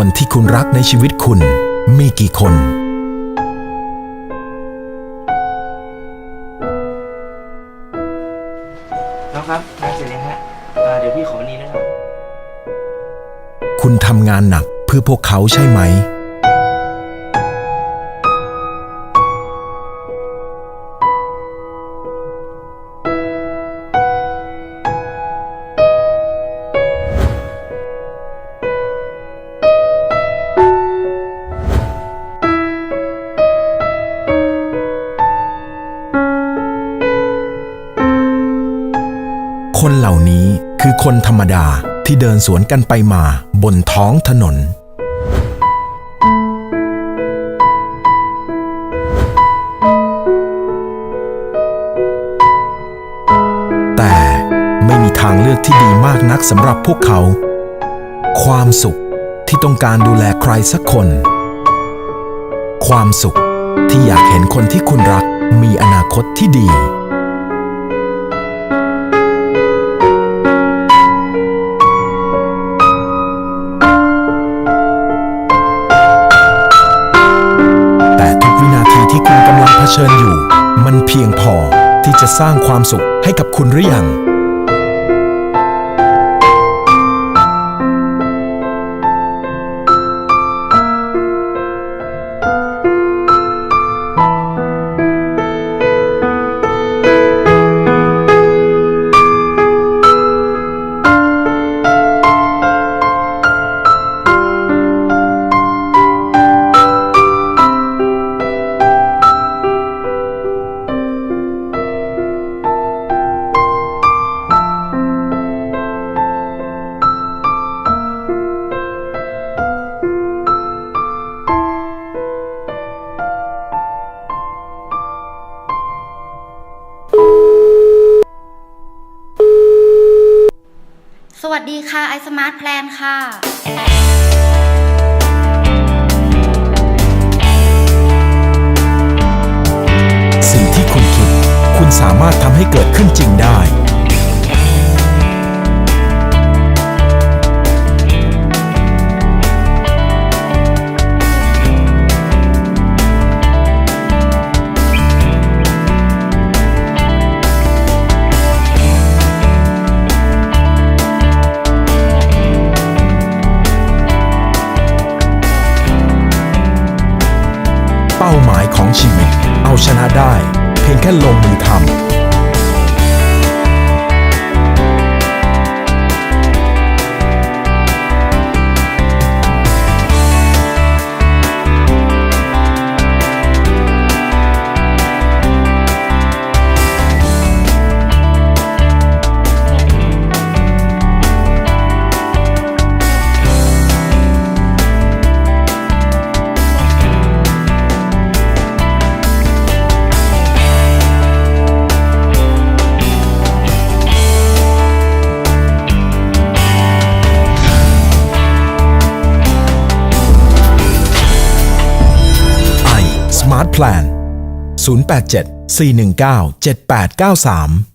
คนที่คุณรักในชีวิตคุณ มีกี่คน น้องครับงานเสร็จยังฮะอ่าเดี๋ยวพี่ขอวันนี้นะครับ คุณทำงานหนักเพื่อพวกเขาใช่ไหม คนเหล่านี้คือคนธรรมดาที่เดินสวนกันไปมาบนท้องถนน แต่ไม่มีทางเลือกที่ดีมากนักสำหรับพวกเขา ความสุขที่ต้องการดูแลใครสักคน ความสุขที่อยากเห็นคนที่คุณรักมีอนาคตที่ดี ที่คุณกำลังเผชิญอยู่ มันเพียงพอที่จะสร้างความสุขให้กับคุณหรือยัง วัสดีค่ะไอสมาร์ทแพลนค่ะ เป้าหมายของชีวิต เอาชนะได้ เพียงแค่ลงมือทำ Smart Plan 087 419 7893